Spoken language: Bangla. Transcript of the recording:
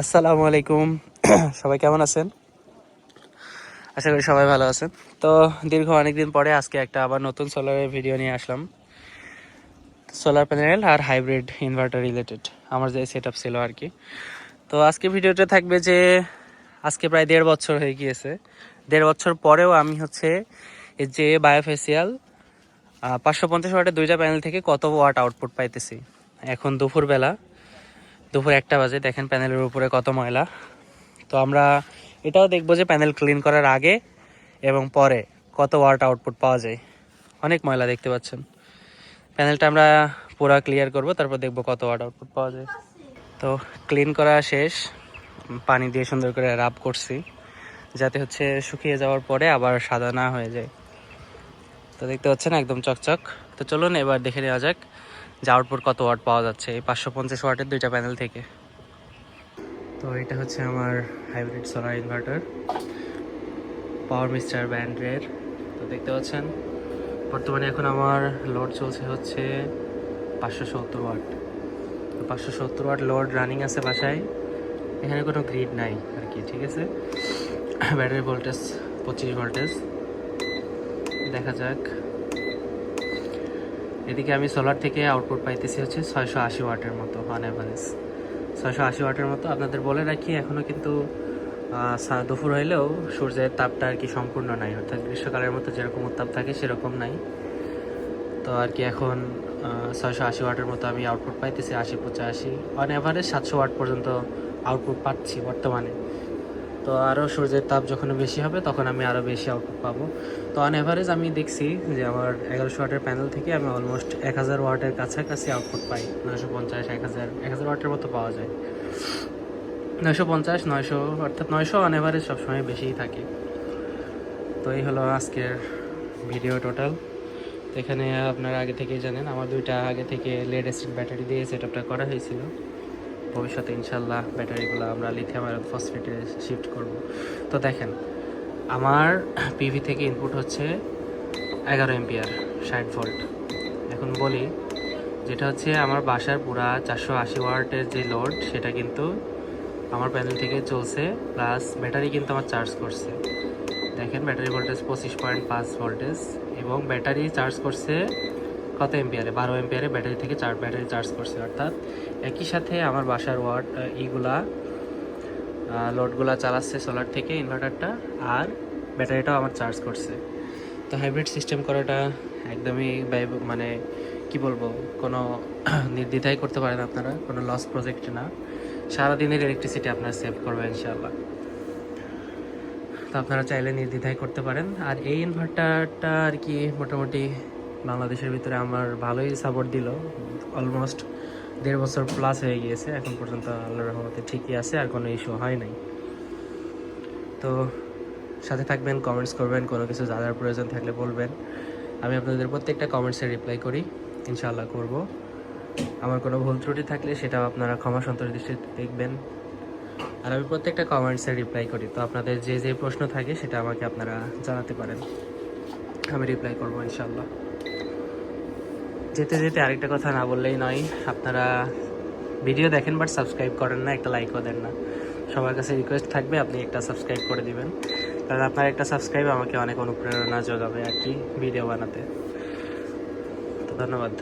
আসসালামু আলাইকুম। সবাই কেমন আছেন? আশা করি সবাই ভালো আছেন। তো দীর্ঘ অনেকদিন পরে আজকে একটা আবার নতুন সোলারের ভিডিও নিয়ে আসলাম। সোলার প্যানেল আর হাইব্রিড ইনভার্টার রিলেটেড আমার যে সেট ছিল আর কি তো আজকে ভিডিওটা থাকবে যে, আজকে প্রায় দেড় বছর হয়ে গিয়েছে। দেড় বছর পরেও আমি হচ্ছে যে বায়োফেসিয়াল পাঁচশো পঞ্চাশ ওয়াটের দুইটা প্যানেল থেকে কত ওয়াট আউটপুট পাইতেছি। এখন দুপুরবেলা। দুপুর একটা বাজে, দেখেন প্যানেলের উপরে কত ময়লা। তো আমরা এটাও দেখব যে প্যানেল ক্লিন করার আগে এবং পরে কত ওয়াট আউটপুট পাওয়া যায়। অনেক ময়লা দেখতে পাচ্ছেন। প্যানেলটা আমরা পুরো ক্লিয়ার করব, তারপর দেখব কত ওয়াট আউটপুট পাওয়া যায়। তো ক্লিন করা শেষ। পানি দিয়ে সুন্দর করে রাব করছি, যাতে হচ্ছে শুকিয়ে যাওয়ার পরে আবার সাদা না হয়ে যায়। তো দেখতে পাচ্ছেন একদম চকচক। তো চলুন এবার দেখে নেওয়া যাক যে আউটপুট কত ওয়াট পাওয়া যাচ্ছে? এই পাঁচশো পঞ্চাশ ওয়াটের দুইটা প্যানেল থেকে। তো এটা হচ্ছে আমার hybrid solar inverter power mister ব্যান্ডের তো দেখতে পাচ্ছেন, বর্তমানে এখন আমার লোড চলছে হচ্ছে পাঁচশো সত্তর ওয়াট। তো পাঁচশো সত্তর ওয়াট লোড রানিং আছে বাসায়। এখানে কোনো গ্রিড নাই আর কি, ঠিক আছে? ব্যাটারি ভোল্টেজ পঁচিশ ভোল্টেজ দেখা যাক। এদিকে আমি সোলার থেকে আউটপুট পাইতেছি হচ্ছে ছয়শো আশি ওয়াটের মতো অন অ্যাভারেজ ছয়শো আশি ওয়াটের মতো আপনাদের বলে রাখি এখনও কিন্তু দুপুর হইলেও সূর্যের তাপটা আর কি সম্পূর্ণ নাই। অর্থাৎ গ্রীষ্মকালের মতো যেরকম উত্তাপ থাকে সেরকম নাই। তো আর কি এখন ছয়শো আশি ওয়াটের মতো আমি আউটপুট পাইতেছি আশি পঁচাশি। অন অ্যাভারেজ সাতশো ওয়াট পর্যন্ত আউটপুট পাচ্ছি বর্তমানে। তো আরও সূর্যের তাপ যখন বেশি হবে, তখন আমি আরও বেশি আউটপুট পাবো। তো অন অ্যাভারেজ আমি দেখছি যে আমার এগারোশো ওয়াটের প্যানেল থেকে আমি অলমোস্ট এক হাজার ওয়াটের কাছাকাছি আউটপুট পাই। নয়শো পঞ্চাশ, এক হাজার এক হাজার ওয়াটের মতো পাওয়া যায়। নয়শো পঞ্চাশ, নয়শো, অর্থাৎ নয়শো অন অ্যাভারেজ সবসময় বেশিই থাকে। তো এই হলো আজকের ভিডিও টোটাল এখানে আপনারা আগে থেকেই জানেন, আমার দুইটা আগে থেকে লেড অ্যাসিড ব্যাটারি দিয়ে সেট আপটা করা হয়েছিল। ভবিষ্যতে ইনশাল্লাহ ব্যাটারিগুলো আমরা লিথিয়াম আয়রন ফসফেটে শিফট করব। তো দেখেন, আমার পিভি থেকে ইনপুট হচ্ছে এগারো এম্পিয়ার ষাট ভোল্ট এখন বলি, যেটা হচ্ছে আমার বাসার পুরা চারশো আশি ওয়াটের যে লোড সেটা কিন্তু আমার প্যানেল থেকে চলছে প্লাস ব্যাটারি কিন্তু আমার চার্জ করছে। দেখেন, ব্যাটারি ভোল্টেজ পঁচিশ পয়েন্ট পাঁচ ভোল্টেজ এবং ব্যাটারি চার্জ করছে কত এম্পিয়ারে বারো এম্পিয়ারে ব্যাটারি থেকে চার ব্যাটারি চার্জ করছে, অর্থাৎ একই সাথে আমার বাসার ওয়াট ইগুলা লোডগুলা চালাচ্ছে সোলার থেকে, ইনভার্টারটা, আর ব্যাটারিটাও আমার চার্জ করছে। তো হাইব্রিড সিস্টেম করাটা একদমই ব্যয়- মানে কি বলব, কোনো নির্দ্বিধাই করতে পারেন আপনারা, কোনো লস প্রজেক্ট না। সারাদিনের ইলেকট্রিসিটি আপনার সেভ করবে ইনশাআল্লাহ। তো আপনারা চাইলে নির্দ্বিধায় করতে পারেন। আর এই ইনভার্টারটা আর কি মোটামুটি বাংলাদেশের ভিতরে আমার ভালোই সাপোর্ট দিল। অলমোস্ট দেড় বছর প্লাস হয়ে গিয়েছে, এখন পর্যন্ত আল্লাহর রহমতে ঠিকই আছে, আর কোনো ইস্যু হয় নাই। তো সাথে থাকবেন কমেন্টস করবেন, কোনো কিছু জানার প্রয়োজন থাকলে বলবেন। আমি আপনাদের প্রত্যেকটা কমেন্টসে রিপ্লাই করি, ইনশাআল্লাহ করব। আমার কোনো ভুল ত্রুটি থাকলে সেটাও আপনারা ক্ষমা সন্তোষ দৃষ্টিতে দেখবেন। আর আমি প্রত্যেকটা কমেন্টসে রিপ্লাই করি, তো আপনাদের যে যে প্রশ্ন থাকে সেটা আমাকে আপনারা জানাতে পারেন। আমি রিপ্লাই করব ইনশাল্লাহ যেতে যেতে আরেকটা কথা না বললেই নয়। আপনারা ভিডিও দেখেন বাট সাবস্ক্রাইব করেন না, একটা লাইকও দেন না। সবার কাছে রিকোয়েস্ট থাকবে, আপনি একটা সাবস্ক্রাইব করে দিবেন। কারণ আপনার একটা সাবস্ক্রাইব আমাকে অনেক অনুপ্রেরণা যোগাবে আর কি ভিডিও বানাতে। তো ধন্যবাদ।